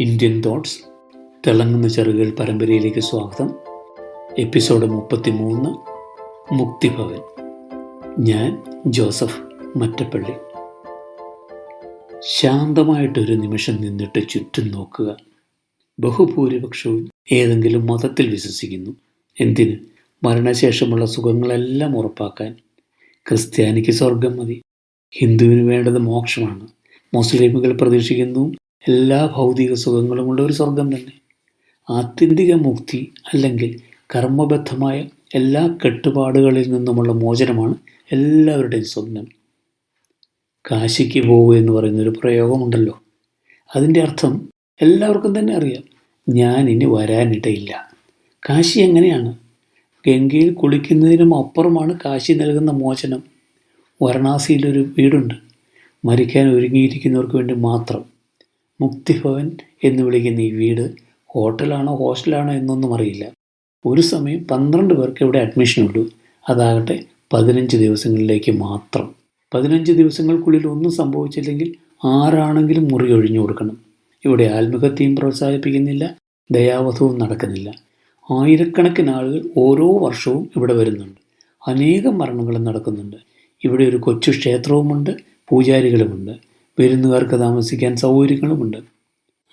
Indian thoughts തിളങ്ങുന്ന ചെറുകൾ പരമ്പരയിലേക്ക് സ്വാഗതം. എപ്പിസോഡ് മുപ്പത്തി മൂന്ന് മുക്തിഭവൻ. ഞാൻ ജോസഫ് മറ്റപ്പള്ളി. ശാന്തമായിട്ടൊരു നിമിഷം നിന്നിട്ട് ചുറ്റും നോക്കുക. ബഹുഭൂരിപക്ഷവും ഏതെങ്കിലും മതത്തിൽ വിശ്വസിക്കുന്നു. എന്തിന്? മരണശേഷമുള്ള സുഖങ്ങളെല്ലാം ഉറപ്പാക്കാൻ. ക്രിസ്ത്യാനിക്ക് സ്വർഗം മതി. ഹിന്ദുവിന് വേണ്ടത് മോക്ഷമാണ്. മുസ്ലിമുകൾ പ്രതീക്ഷിക്കുന്നു എല്ലാ ഭൗതിക സുഖങ്ങളുമുള്ള ഒരു സ്വർഗം തന്നെ. ആത്യന്തിക മുക്തി അല്ലെങ്കിൽ കർമ്മബദ്ധമായ എല്ലാ കെട്ടുപാടുകളിൽ നിന്നുമുള്ള മോചനമാണ് എല്ലാവരുടെയും സ്വപ്നം. കാശിക്ക് പോകൂ എന്ന് പറയുന്നൊരു പ്രയോഗമുണ്ടല്ലോ. അതിന്റെ അർത്ഥം എല്ലാവർക്കും തന്നെ അറിയാം. ഞാൻ ഇനി വരാനിടയില്ല. കാശി എങ്ങനെയാണ്? ഗംഗയിൽ കുളിക്കുന്നതിനും അപ്പുറമാണ് കാശി നൽകുന്ന മോചനം. വാരണാസിയിലൊരു വീടുണ്ട്. മരിക്കാൻ ഒരുങ്ങിയിരിക്കുന്നവർക്ക് വേണ്ടി മാത്രം. മുക്തിഭവൻ എന്ന് വിളിക്കുന്ന ഈ വീട് ഹോട്ടലാണോ ഹോസ്റ്റലാണോ എന്നൊന്നും അറിയില്ല. ഒരു സമയം പന്ത്രണ്ട് പേർക്ക് ഇവിടെ അഡ്മിഷൻ ഉള്ളൂ. അതാകട്ടെ പതിനഞ്ച് ദിവസങ്ങളിലേക്ക് മാത്രം. പതിനഞ്ച് ദിവസങ്ങൾക്കുള്ളിൽ ഒന്നും സംഭവിച്ചില്ലെങ്കിൽ ആരാണെങ്കിലും മുറി ഒഴിഞ്ഞു കൊടുക്കണം. ഇവിടെ ആത്മഹത്യയും പ്രോത്സാഹിപ്പിക്കുന്നില്ല ദയാവധവും നടക്കുന്നില്ല. ആയിരക്കണക്കിന് ആളുകൾ ഓരോ വർഷവും ഇവിടെ വരുന്നുണ്ട്. അനേകം മരണങ്ങളും നടക്കുന്നുണ്ട്. ഇവിടെ ഒരു കൊച്ചു ക്ഷേത്രവുമുണ്ട് പൂജാരികളുമുണ്ട്. വിരുന്നുകാർക്ക് താമസിക്കാൻ സൗകര്യങ്ങളുമുണ്ട്.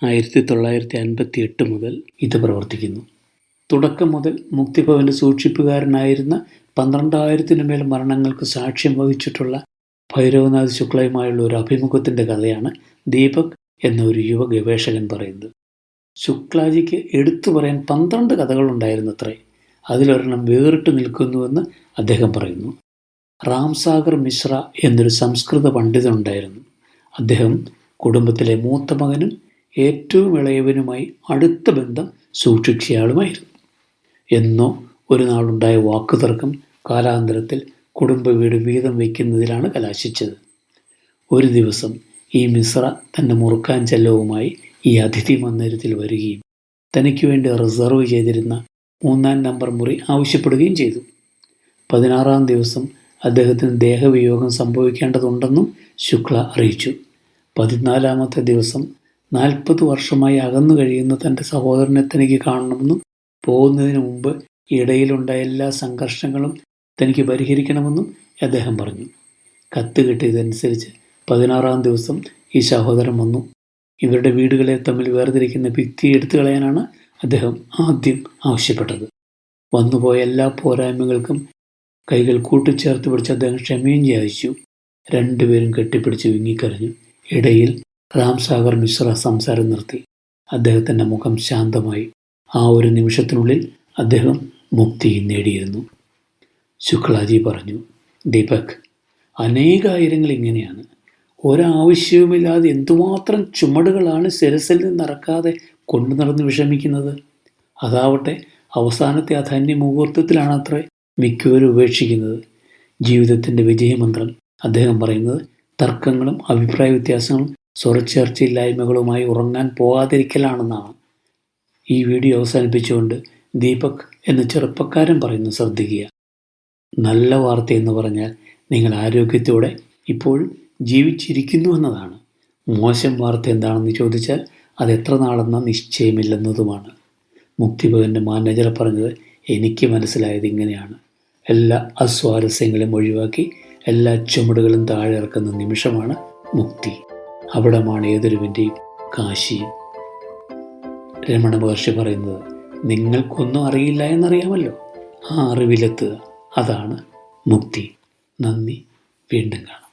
ആയിരത്തി തൊള്ളായിരത്തി അൻപത്തി എട്ട് മുതൽ ഇത് പ്രവർത്തിക്കുന്നു. തുടക്കം മുതൽ മുക്തിഭവന്റെ സൂക്ഷിപ്പുകാരനായിരുന്ന പന്ത്രണ്ടായിരത്തിനു മേൽ മരണങ്ങൾക്ക് സാക്ഷ്യം വഹിച്ചിട്ടുള്ള ഭൈരവനാഥ് ശുക്ലയുമായുള്ള ഒരു അഭിമുഖത്തിന്റെ കഥയാണ് ദീപക് എന്ന ഒരു യുവ ഗവേഷകൻ പറയുന്നത്. ശുക്ലാജിക്ക് എടുത്തു പറയാൻ പന്ത്രണ്ട് കഥകളുണ്ടായിരുന്നത്രേ. അതിലൊരെണ്ണം വേറിട്ട് നിൽക്കുന്നുവെന്ന് അദ്ദേഹം പറയുന്നു. റാംസാഗർ മിശ്ര എന്നൊരു സംസ്കൃത പണ്ഡിതനുണ്ടായിരുന്നു. അദ്ദേഹം കുടുംബത്തിലെ മൂത്ത മകനും ഏറ്റവും ഇളയവനുമായി അടുത്ത ബന്ധം സൂക്ഷിച്ചയാളുമായിരുന്നു. എന്നോ ഒരു നാളുണ്ടായ വാക്കുതർക്കം കാലാന്തരത്തിൽ കുടുംബ വീട് വീതം വയ്ക്കുന്നതിലാണ് കലാശിച്ചത്. ഒരു ദിവസം ഈ മിശ്ര തന്റെ മുറുക്കാൻ ചെല്ലവുമായി ഈ അതിഥി മന്ദിരത്തിൽ വരികയും തനിക്ക് വേണ്ടി റിസർവ് ചെയ്തിരുന്ന മൂന്നാം നമ്പർ മുറി ആവശ്യപ്പെടുകയും ചെയ്തു. പതിനാറാം ദിവസം അദ്ദേഹത്തിന് ദേഹവിയോഗം സംഭവിക്കേണ്ടതുണ്ടെന്നും ശുക്ല അറിയിച്ചു. പതിനാലാമത്തെ ദിവസം നാൽപ്പത് വർഷമായി അകന്നു കഴിയുന്ന തന്റെ സഹോദരനെ തനിക്ക് കാണണമെന്നും പോകുന്നതിന് മുമ്പ് ഇടയിലുണ്ടായ എല്ലാ സംഘർഷങ്ങളും തനിക്ക് പരിഹരിക്കണമെന്നും അദ്ദേഹം പറഞ്ഞു. കത്ത് കിട്ടിയതനുസരിച്ച് പതിനാറാം ദിവസം ഈ സഹോദരൻ വന്നു. ഇവരുടെ വീടുകളെ തമ്മിൽ വേർതിരിക്കുന്ന ഭിത്തി എടുത്തു കളയാനാണ് അദ്ദേഹം ആദ്യം ആവശ്യപ്പെട്ടത്. വന്നുപോയ എല്ലാ പോരായ്മകൾക്കും കൈകൾ കൂട്ടിച്ചേർത്ത് പിടിച്ച് അദ്ദേഹം ക്ഷമയും യാചിച്ചു. രണ്ടുപേരും കെട്ടിപ്പിടിച്ച് വിങ്ങിക്കരഞ്ഞു. ഇടയിൽ റാംസാഗർ മിശ്ര സംസാരം നിർത്തി. അദ്ദേഹത്തിന്റെ മുഖം ശാന്തമായി. ആ ഒരു നിമിഷത്തിനുള്ളിൽ അദ്ദേഹം മുക്തി നേടിയിരുന്നു. ശുക്ലാജി പറഞ്ഞു ദീപക് അനേകായിരങ്ങൾ ഇങ്ങനെയാണ്. ഒരാവശ്യവുമില്ലാതെ എന്തുമാത്രം ചുമടുകളാണ് ശിരസിൽ നിന്നിറക്കാതെ കൊണ്ടു നടന്ന് വിഷമിക്കുന്നത്? അതാവട്ടെ അവസാനത്തെ ആ ധന്യ മുഹൂർത്തത്തിലാണ് അത്രേ മിക്കവരും ഉപേക്ഷിക്കുന്നത്. ജീവിതത്തിന്റെ വിജയമന്ത്രം അദ്ദേഹം പറയുന്നത് തർക്കങ്ങളും അഭിപ്രായ വ്യത്യാസങ്ങളും സ്വരച്ചേർച്ചയില്ലായ്മകളുമായി ഉറങ്ങാൻ പോകാതിരിക്കലാണെന്നാണ് ഈ വീഡിയോ അവസാനിപ്പിച്ചുകൊണ്ട് ദീപക് എന്ന ചെറുപ്പക്കാരൻ പറയുന്നു ശ്രദ്ധിക്കുക. നല്ല വാർത്ത എന്ന് പറഞ്ഞാൽ നിങ്ങൾ ആരോഗ്യത്തോടെ ഇപ്പോൾ ജീവിച്ചിരിക്കുന്നു എന്നതാണ്. മോശം വാർത്ത എന്താണെന്ന് ചോദിച്ചാൽ അത് എത്ര നാളെന്ന നിശ്ചയമില്ലെന്നതുമാണ്. മുക്തിഭവന്റെ മാനേജർ പറഞ്ഞത് എനിക്ക് മനസ്സിലായത് ഇങ്ങനെയാണ്. എല്ലാ അസ്വാരസ്യങ്ങളും ഒഴിവാക്കി എല്ലാ ചുമടുകളും താഴെ ഇറക്കുന്ന നിമിഷമാണ് മുക്തി. അവിടമാണ് ഏതൊരുവിന്റെയും കാശി രമണ മഹർഷി പറയുന്നത് നിങ്ങൾക്കൊന്നും അറിയില്ല എന്നറിയാമല്ലോ. ആ അറിവിലെത്തുക. അതാണ് മുക്തി. നന്ദി. വീണ്ടും കാണാം.